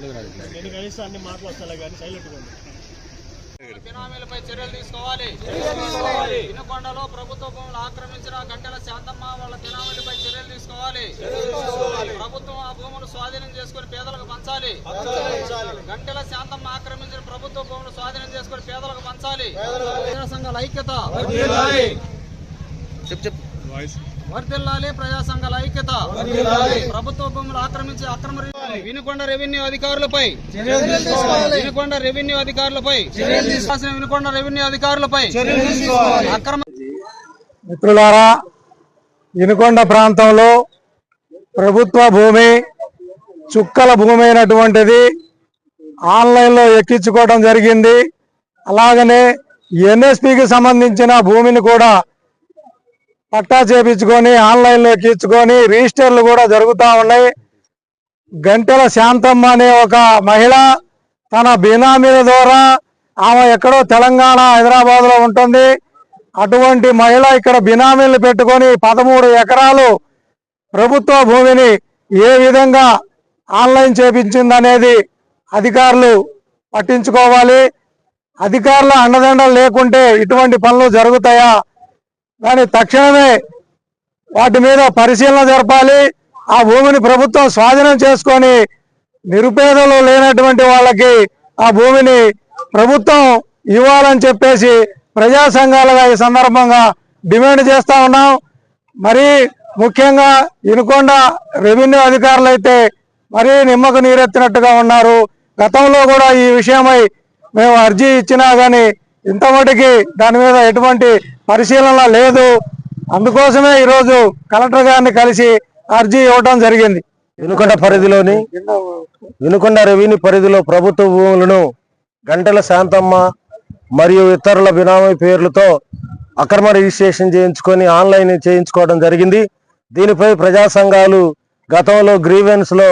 నేను కనీసం అన్ని మాటలు వస్తాయి కానీ సైలెంట్గా ఉంది. బినామీలపై చర్యలు తీసుకోవాలి. వినుకొండలో ప్రభుత్వ భూములు ఆక్రమించిన గంటల శాంతమ్మ వాళ్ళ బినామీలపై చర్యలు తీసుకోవాలి. ప్రభుత్వం ఆ భూములు స్వాధీనం చేసుకుని పేదలకు పంచాలి. గంటల శాంతమ్మ ఆక్రమించిన ప్రభుత్వ భూములు స్వాధీనం చేసుకుని పేదలకు పంచాలి. ప్రజా సంఘాల ఐక్యత. వర్దిల్లాలి ప్రజా సంఘాల ఐక్యత ప్రభుత్వ భూములు ఆక్రమించి అక్రమ వినుకొండ రెవెన్యూ అధికారులపై. వినుకొండ రెవెన్యూ అధికారులపై. వినుకొండ రెవెన్యూ అధికారులపై. అక్రమ మిత్రులారా వినుకొండ ప్రాంతంలో ప్రభుత్వ భూమి చుక్కల భూమి అయినటువంటిది ఆన్లైన్లో ఎక్కించుకోవడం జరిగింది. అలాగనే ఎన్ఎస్పికి సంబంధించిన భూమిని కూడా పట్టా చేపించుకొని ఆన్లైన్లో ఎక్కించుకొని రిజిస్టర్లు కూడా జరుగుతూ ఉన్నాయి. గంటెల శాంతమ్మ అనే ఒక మహిళ తన బినామీల ద్వారా ఆమె ఎక్కడో తెలంగాణ హైదరాబాద్లో ఉంటుంది. అటువంటి మహిళ ఇక్కడ బినామీలు పెట్టుకొని పదమూడు ఎకరాలు ప్రభుత్వ భూమిని ఏ విధంగా ఆన్లైన్ చేపించిందనేది అధికారులు పట్టించుకోవాలి. అధికారుల అండదండలు లేకుంటే ఇటువంటి పనులు జరుగుతాయా? కానీ తక్షణమే వాటి మీద పరిశీలన జరపాలి. ఆ భూమిని ప్రభుత్వం స్వాధీనం చేసుకొని నిరుపేదలు లేనటువంటి వాళ్ళకి ఆ భూమిని ప్రభుత్వం ఇవ్వాలని చెప్పేసి ప్రజా సంఘాలుగా ఈ సందర్భంగా డిమాండ్ చేస్తూ ఉన్నాం. మరి ముఖ్యంగా ఇనుకొండ రెవెన్యూ అధికారులు అయితే మరీ నిమ్మకు నీరెత్తినట్టుగా ఉన్నారు. గతంలో కూడా ఈ విషయమై మేము అర్జీ ఇచ్చినా కానీ ఇంతమటికి దాని మీద ఎటువంటి పరిశీలన లేదు. అందుకోసమే ఈరోజు కలెక్టర్ గారిని కలిసి అర్జీ ఇవ్వడం జరిగింది. వినుకొండ పరిధిలోని వినుకొండ రెవెన్యూ పరిధిలో ప్రభుత్వ భూములను గంటల శాంతమ్మ మరియు ఇతరుల బినామీ పేర్లతో అక్రమ రిజిస్ట్రేషన్ చేయించుకొని ఆన్లైన్ చేయించుకోవడం జరిగింది. దీనిపై ప్రజా సంఘాలు గతంలో గ్రీవెన్స్లో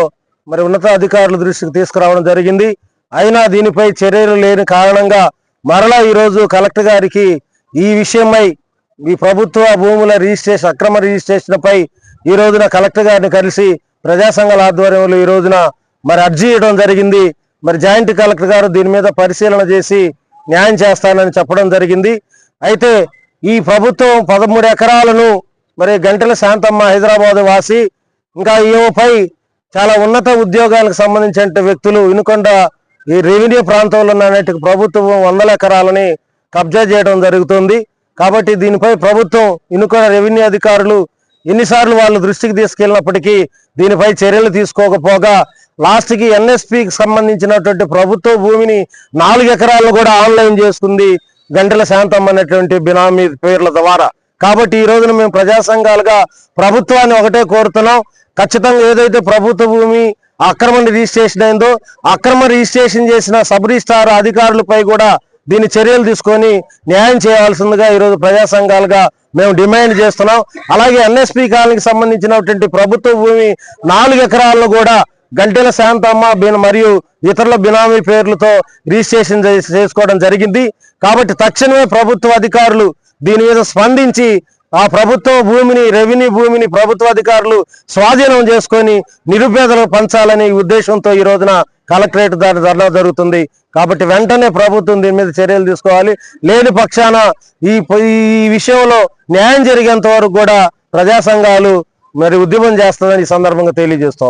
మరి ఉన్నత అధికారుల దృష్టికి తీసుకురావడం జరిగింది. అయినా దీనిపై చర్యలు లేని కారణంగా మరలా ఈరోజు కలెక్టర్ గారికి ఈ విషయమై ఈ ప్రభుత్వ భూముల రిజిస్ట్రేషన్ అక్రమ రిజిస్ట్రేషన్పై ఈ రోజున కలెక్టర్ గారిని కలిసి ప్రజా సంఘాల ఆధ్వర్యంలో ఈ రోజున మరి అర్జీ ఇవ్వడం జరిగింది. మరి జాయింట్ కలెక్టర్ గారు దీని మీద పరిశీలన చేసి న్యాయం చేస్తానని చెప్పడం జరిగింది. అయితే ఈ ప్రభుత్వం పదమూడు ఎకరాలను మరి గంటల శాంతమ్మ హైదరాబాద్ వాసి ఇంకా ఈమెపై చాలా ఉన్నత ఉద్యోగాలకు సంబంధించిన వ్యక్తులు వినుకొండ ఈ రెవెన్యూ ప్రాంతంలో ఉన్నటువంటి ప్రభుత్వం వందల ఎకరాలని కబ్జా చేయడం జరుగుతుంది. కాబట్టి దీనిపై ప్రభుత్వం ఇనుకొండ రెవెన్యూ అధికారులు ఎన్నిసార్లు వాళ్ళు దృష్టికి తీసుకెళ్ళినప్పటికీ దీనిపై చర్యలు తీసుకోకపోగా లాస్ట్కి ఎన్ఎస్పికి సంబంధించినటువంటి ప్రభుత్వ భూమిని నాలుగు ఎకరాలను కూడా ఆన్లైన్ చేసుకుంది గంటల శాంతం అనేటువంటి బినామీ పేర్ల ద్వారా. కాబట్టి ఈ రోజున మేము ప్రజా సంఘాలుగా ప్రభుత్వాన్ని ఒకటే కోరుతున్నాం. ఖచ్చితంగా ఏదైతే ప్రభుత్వ భూమి అక్రమ రిజిస్ట్రేషన్ అయిందో అక్రమ రిజిస్ట్రేషన్ చేసిన సబ్ రిజిస్ట్రార్ అధికారులపై కూడా దీని చర్యలు తీసుకొని న్యాయం చేయాల్సిందిగా ఈరోజు ప్రజా సంఘాలుగా మేము డిమాండ్ చేస్తున్నాం. అలాగే ఎన్ఎస్పి కాలనీకి సంబంధించినటువంటి ప్రభుత్వ భూమి నాలుగు ఎకరాలను కూడా గంటెల శాంతమ్మ బిన్ మరియు ఇతరుల బినామీ పేర్లతో రిజిస్ట్రేషన్ చేసుకోవడం జరిగింది. కాబట్టి తక్షణమే ప్రభుత్వ అధికారులు దీని మీద స్పందించి ఆ ప్రభుత్వ భూమిని రెవెన్యూ భూమిని ప్రభుత్వ అధికారులు స్వాధీనం చేసుకొని నిరుపేదలకు పంచాలని ఉద్దేశంతో ఈ రోజున కలెక్టరేట్ దాని ధర్నా జరుగుతుంది. కాబట్టి వెంటనే ప్రభుత్వం దీని మీద చర్యలు తీసుకోవాలి. లేని పక్షాన ఈ ఈ విషయంలో న్యాయం జరిగేంత వరకు కూడా ప్రజా సంఘాలు మరి ఉద్యమం చేస్తుందని ఈ సందర్భంగా తెలియజేస్తూ